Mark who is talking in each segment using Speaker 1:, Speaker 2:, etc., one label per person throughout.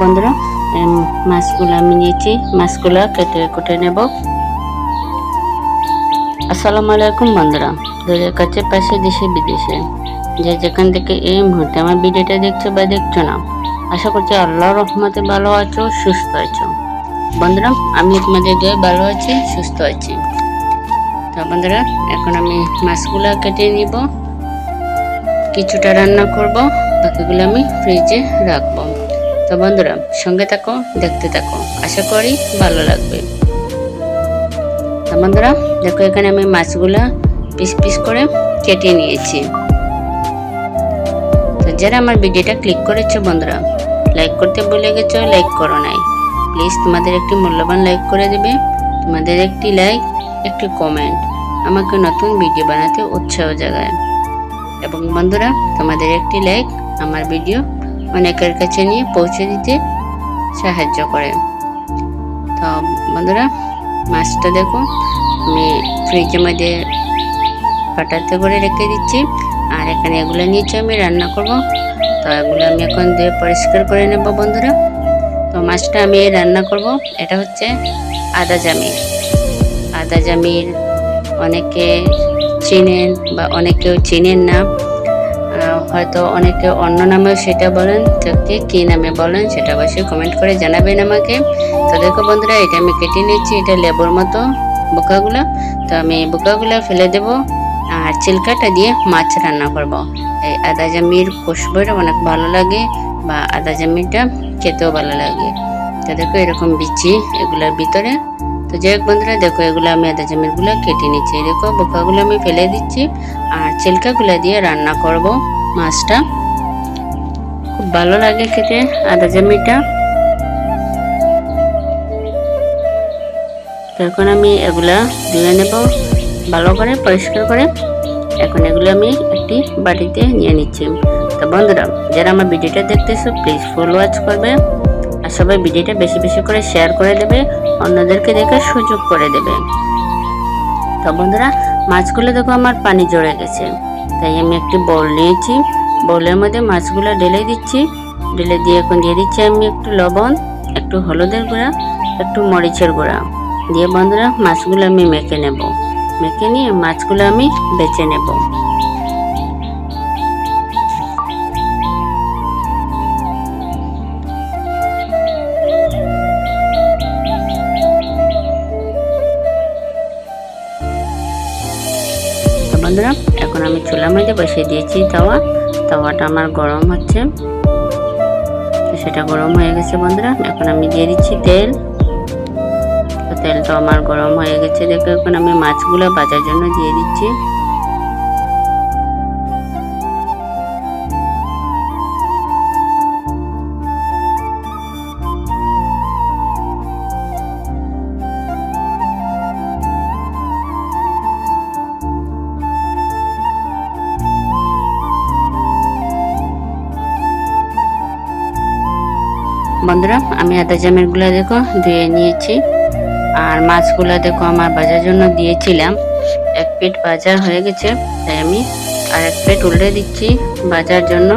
Speaker 1: বন্ধুরা মাছগুলো আমি নিয়েছি মাছগুলো কেটে, কুটে নেব। আসসালামু আলাইকুম বন্ধুরা দূরের কাছে পাশে দেশে, বিদেশে। যে যেখান থেকে এই মুহূর্তে আমার ভিডিওটা দেখছ বা দেখছ না, আশা করছি আল্লাহ রহমতে ভালো আছো, সুস্থ আছো। বন্ধুরা, আমি তোমাদের দয়ে ভালো আছি, সুস্থ আছি। তো বন্ধুরা, এখন আমি মাছগুলো কেটে নিব। কিছুটা রান্না করব, বাকিগুলো আমি ফ্রিজে রাখব। তো বন্ধুরা, সঙ্গে থাকো, দেখতে থাকো। আশা করি ভালো লাগবে। তো বন্ধুরা, দেখো এখানে আমি মাছগুলা পিস পিস করে কেটে নিয়েছি। তো যারা আমার ভিডিওটা ক্লিক করেছ বন্ধুরা লাইক করতে ভুলে গেছো লাইক করো নাই। প্লিজ তোমাদের একটি মূল্যবান লাইক করে দেবে। তোমাদের একটি লাইক একটি কমেন্ট আমাকে নতুন ভিডিও বানাতে উৎসাহ জাগায়। এবং বন্ধুরা, তোমাদের একটি লাইক আমার ভিডিও অনেকের কাছে নিয়ে পৌঁছে দিতে সাহায্য করে। তো বন্ধুরা, মাছটা দেখো, আমি ফ্রিজের মধ্যে পাটাতে করে রেখে দিচ্ছি। আর এখানে এগুলো নিয়েছি আমি, রান্না করব। তো এগুলো আমি এখন ধুয়ে পরিষ্কার করে নেব বন্ধুরা। তো মাছটা আমি রান্না করব। এটা হচ্ছে আদা জামির আদা জামির অনেকে চেনেন বা অনেকেও চেনেন না। হয়তো অনেকে অন্য নামেও সেটা বলেন তো কে কী নামে বলেন সেটা অবশ্যই কমেন্ট করে জানাবেন আমাকে। তো দেখো বন্ধুরা, এটা আমি কেটে নিচ্ছি এটা লেবুর মতো বোকাগুলো। তো আমি বোকাগুলো ফেলে দেব আর চিলকাটা দিয়ে মাছ রান্না করব। এই আদা জামির খুশবুটা অনেক ভালো লাগে বা আদা জামিটা খেতেও ভালো লাগে। তো দেখো এরকম বিচি এগুলোর ভিতরে। তো যাই হোক বন্ধুরা, দেখো এগুলো আমি আদা জামিরগুলো কেটে নিচ্ছি দেখো বোকাগুলো আমি ফেলে দিচ্ছি আর চিলকাগুলো দিয়ে রান্না করব। মাছটা। খুব ভালো লাগে খেতে, আদা জামিটা। এখন আমি এগুলা ধুয়ে নেব, ভালো করে পরিষ্কার করে। এখন এগুলো আমি একটি বাটিতে নিয়ে নিচ্ছি। তো বন্ধুরা, যারা আমার ভিডিওটা দেখতেছো প্লিজ ফুল ওয়াচ করবে। আর সবাই ভিডিওটা বেশি বেশি করে শেয়ার করে দেবে, অন্যদেরকে দেখে সুযোগ করে দেবে। তো বন্ধুরা, মাছগুলো দেখো আমার পানি জড়ে গেছে। তাই আমি একটি বল নিয়েছি। বলের মধ্যে মাছগুলো ঢেলে দিচ্ছি। ঢেলে দিয়ে এখন দিয়ে দিচ্ছি আমি একটু লবণ, একটু হলুদের গুঁড়া, একটু মরিচের গুঁড়া। দিয়ে বন্ধুরা মাছগুলো আমি মেখে নেব। মেখে নিয়ে মাছগুলো আমি বেছে নেব। বন্ধুরা আমি চুলার মধ্যে বসিয়ে দিয়েছি তাওয়া। তাওয়াটা আমার গরম হচ্ছে। তো সেটা গরম হয়ে গেছে বন্ধুরা। এখন আমি দিয়ে দিচ্ছি তেল। তেলটা আমার গরম হয়ে গেছে। দেখে এখন আমি মাছগুলো বাজার জন্য দিয়ে দিচ্ছি। বন্ধুরা, আমি আদা জামেরগুলো দেখো ধুয়ে নিয়েছি। আর মাছগুলো দেখো আমার বাজার জন্য দিয়েছিলাম। এক প্লেট বাজার হয়ে গেছে, তাই আমি আর এক প্লেট উল্টে দিচ্ছি বাজার জন্য।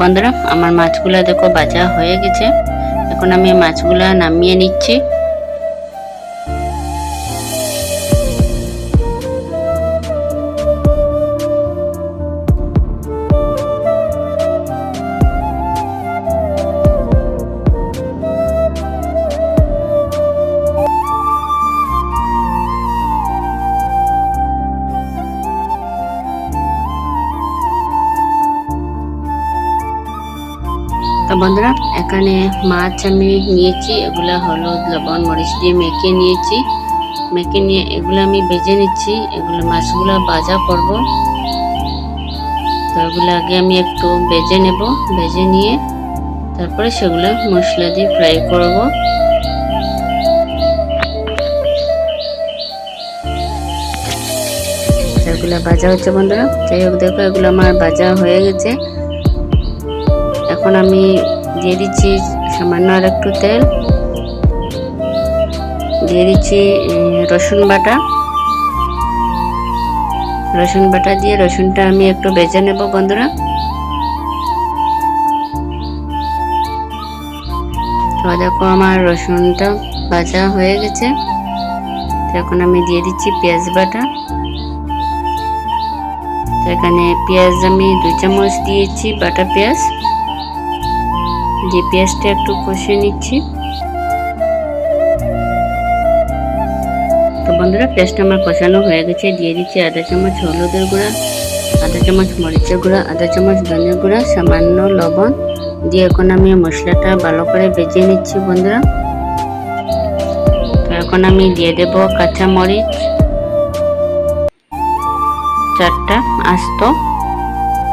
Speaker 1: বন্ধুরা আমার মাছগুলা দেখো বাজা হয়ে গেছে। এখন আমি মাছগুলা নামিয়ে নিচ্ছি। বন্ধুরা, এখানে মাছ আমি নিয়েছি, এগুলো হলুদ, লবণ, মরিচ দিয়ে মেখে নিয়েছি। মেখে নিয়ে এগুলো আমি ভেজে নিচ্ছি, এগুলো মাছগুলো ভাজা করব। তো এগুলো আগে আমি একটু ভেজে নেব ভেজে নিয়ে তারপরে সেগুলো মশলা দিয়ে ফ্রাই করব। এগুলো ভাজা হচ্ছে বন্ধুরা, যাই হোক দেখো, এগুলো আমার ভাজা হয়ে গেছে। এখন আমি দিয়ে দিচ্ছি সামান্য আর একটু তেল। দিয়ে দিচ্ছি রসুন বাটা। রসুন বাটা দিয়ে রসুনটা আমি একটু বেজে নেব বন্ধুরা। তো দেখো আমার রসুনটা ভাজা হয়ে গেছে। এখন আমি দিয়ে দিচ্ছি পেঁয়াজ বাটা। তো এখানে পেঁয়াজ আমি দু চামচ দিয়েছি, বাটা পেঁয়াজ। যে পেঁয়াজটা একটু কষে নিচ্ছি। তো বন্ধুরা পেঁয়াজটা আমার কষানো হয়ে গেছে। দিয়ে দিচ্ছি আধা চামচ হলুদের গুঁড়া আধা চামচ মরিচের গুঁড়া আধা চামচ ধনের গুঁড়া, সামান্য লবণ। দিয়ে এখন আমি মশলাটা ভালো করে বেজে নিচ্ছি বন্ধুরা। তো এখন আমি দিয়ে দেব কাঁচা মরিচ। চারটা আস্ত।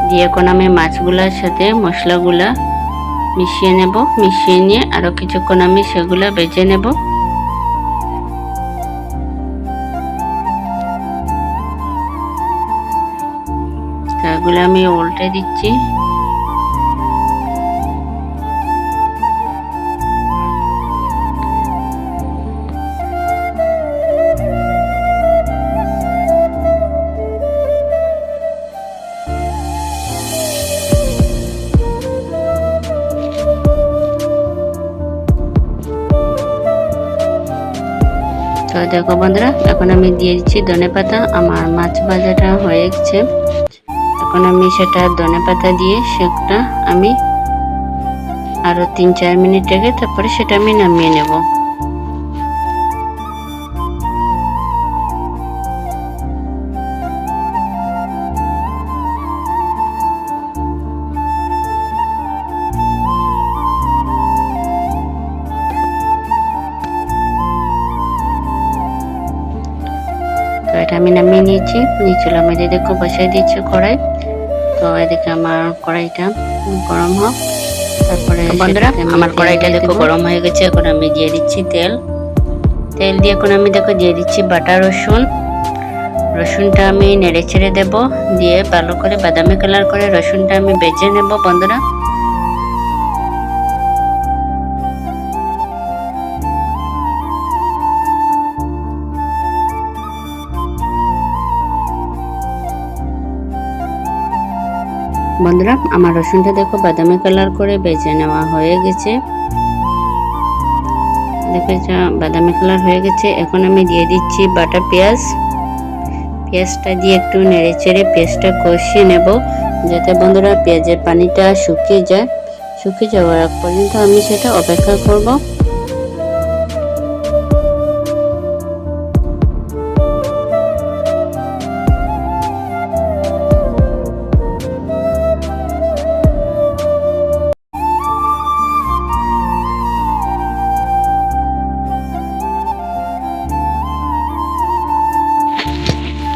Speaker 1: দিয়ে এখন আমি মাছগুলার সাথে মশলাগুলা মিশিয়ে নেব মিশিয়ে নিয়ে আরও কিছুক্ষণ আমি সেগুলো বেজে নেব। তাগুলো আমি উল্টে দিচ্ছি। দেখো বন্ধুরা, এখন আমি দিয়ে দিচ্ছি ধনে পাতা। আমার মাছ ভাজাটা হয়ে গেছে। এখন আমি সেটা ধনে পাতা দিয়ে সেটা আমি আরও তিন চার মিনিট রেখে তারপরে সেটা আমি নামিয়ে নেব। আমি নামিয়ে নিয়েছি। নিচুলা মেঝে দেখো বসাই দিয়েছি কড়াই। তো এদিকে আমার কড়াইটা গরম হোক। তারপরে বন্ধুরা আমার কড়াইটা দেখো গরম হয়ে গেছে এখন আমি দিয়ে দিচ্ছি তেল। তেল দিয়ে এখন আমি দেখো দিয়ে দিচ্ছি বাটা রসুন। রসুনটা আমি নেড়ে ছেড়ে দেবো। দিয়ে ভালো করে বাদামি কালার করে রসুনটা আমি বেজে নেব বন্ধুরা। বন্ধুরা, আমার রসুনটা দেখো বাদামি কালার করে বেজে নেওয়া হয়ে গেছে। দেখো এটা বাদামি কালার হয়ে গেছে। এখন আমি দিয়ে দিচ্ছি বাটা পেঁয়াজ। পেঁয়াজটা দিয়ে একটু নেড়ে চেড়ে পেঁয়াজটা কষিয়ে নেব, যাতে বন্ধুরা পেঁয়াজের পানিটা শুকিয়ে যায়। শুকিয়ে যাওয়ার পর্যন্ত আমি সেটা অপেক্ষা করব।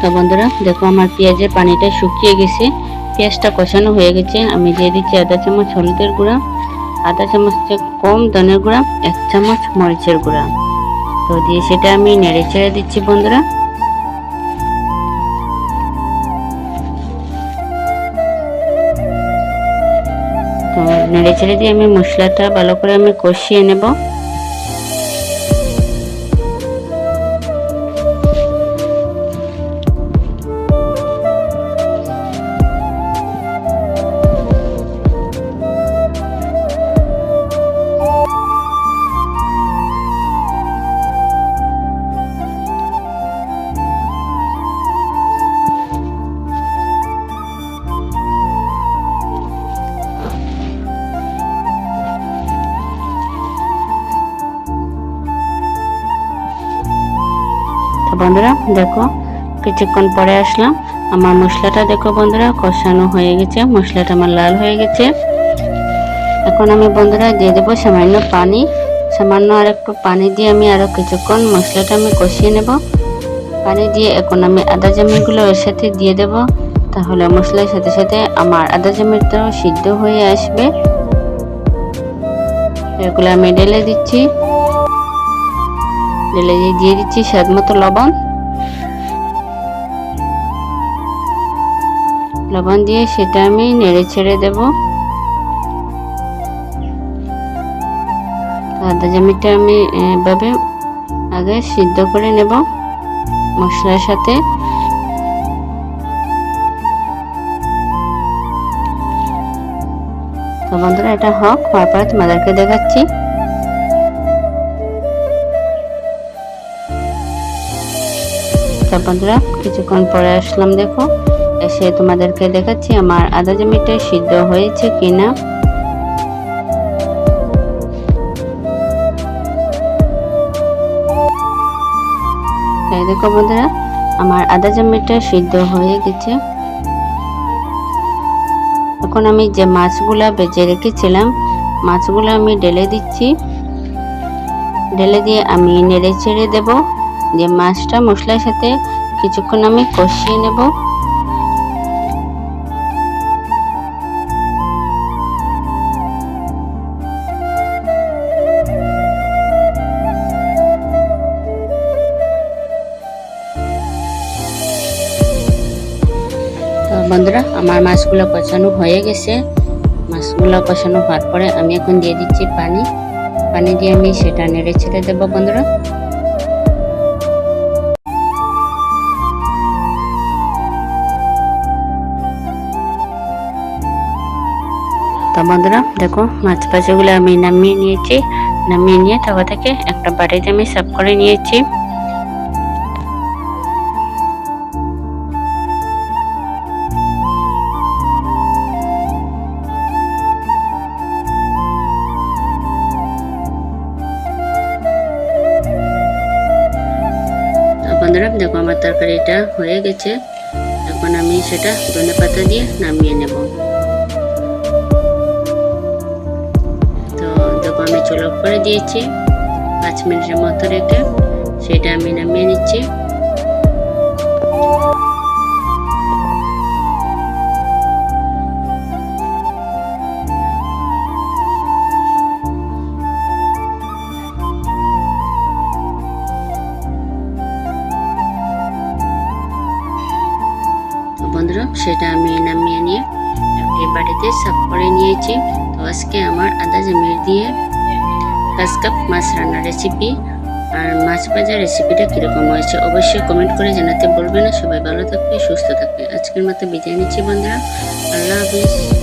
Speaker 1: তো বন্ধুরা, দেখো আমার পেঁয়াজের পানিটা শুকিয়ে গেছে। পেঁয়াজটা কষানো হয়ে গেছে। আমি দিয়ে দিচ্ছি আধা চামচ হলুদের গুঁড়া, আধা চামচ কম ধনের গুঁড়া, এক চামচ মরিচের গুঁড়া। তো দিয়ে সেটা আমি নেড়ে ছেড়ে দিচ্ছি বন্ধুরা। তো নেড়ে ছেড়ে দিয়ে আমি মশলাটা ভালো করে আমি কষিয়ে নেব। বন্ধুরা, দেখো, কিছুক্ষণ পরে আসলাম। আমার মশলাটা দেখো বন্ধুরা, কষানো হয়ে গেছে, মশলাটা আমার লাল হয়ে গেছে। এখন আমি বন্ধুরা দিয়ে দেবো সামান্য পানি। সামান্য আর একটু পানি দিয়ে আমি আরও কিছুক্ষণ মশলাটা আমি কষিয়ে নেব। পানি দিয়ে এখন আমি আদা জামিগুলো এর সাথে দিয়ে দেব। তাহলে মশলার সাথে সাথে আমার আদা জামিটাও সিদ্ধ হয়ে আসবে। এগুলো আমি ঢেলে দিচ্ছি। ঢেলে দিয়ে দিচ্ছি স্বাদ মতো লবণ। লবণ দিয়ে সেটা আমি নেড়ে ছেড়ে দেব। আদা জামিটা আমি এভাবে আগে সিদ্ধ করে নেব মশলার সাথে। তো বন্ধুরা, এটা হোক হওয়ার পরে তোমাদেরকে দেখাচ্ছি। তো বন্ধুরা কিছুক্ষণ পরে আসলাম, দেখো। এসে তোমাদেরকে দেখাচ্ছি আমার আদা জমিটা সিদ্ধ হয়েছে কিনা। তাই দেখো বন্ধুরা, আমার আদা জমিটা সিদ্ধ হয়ে গেছে। এখন আমি যে মাছগুলা বেজে রেখেছিলাম, মাছগুলো আমি ঢেলে দিচ্ছি। ঢেলে দিয়ে আমি নেড়ে ছেড়ে দেব। যে মাছটা মশলার সাথে কিছুক্ষণ আমি কষিয়ে নেব। বন্ধুরা, আমার মাছগুলো কষানো হয়ে গেছে। মাছগুলো কষানো হওয়ার পরে আমি এখন দিয়ে দিচ্ছি পানি। পানি দিয়ে আমি সেটা নেড়ে ছেড়ে দেবো বন্ধুরা। বন্ধুরা, দেখো মাছ পাশাগুলো আমি নামিয়ে নিয়েছি। নামিয়ে নিয়ে তারপর থেকে একটা বাড়িতে আমি সাফ করে নিয়েছি। বন্ধুরা, দেখো, আমার তরকারিটা হয়ে গেছে। এখন আমি সেটা ধনে পাতা দিয়ে নামিয়ে নেব। চুলো করে দিয়েছি। পাঁচ মিনিটের মতো রেখে সেটা আমি নামিয়ে নিচ্ছি। সেটা আমি নামিয়ে নিয়ে একটি বাড়িতে সাফ করে নিয়েছি। তো আজকে আমার আদা জমির দিয়ে পাঁচ কাপ মাছ রান্নার রেসিপি আর মাছ ভাজার রেসিপিটা কীরকম হয়েছে অবশ্যই কমেন্ট করে জানাতে বলবে না। সবাই ভালো থাকবে, সুস্থ থাকবে। আজকের মতো বিদায় নিচ্ছি বন্ধুরা। আল্লাহ হাফিজ।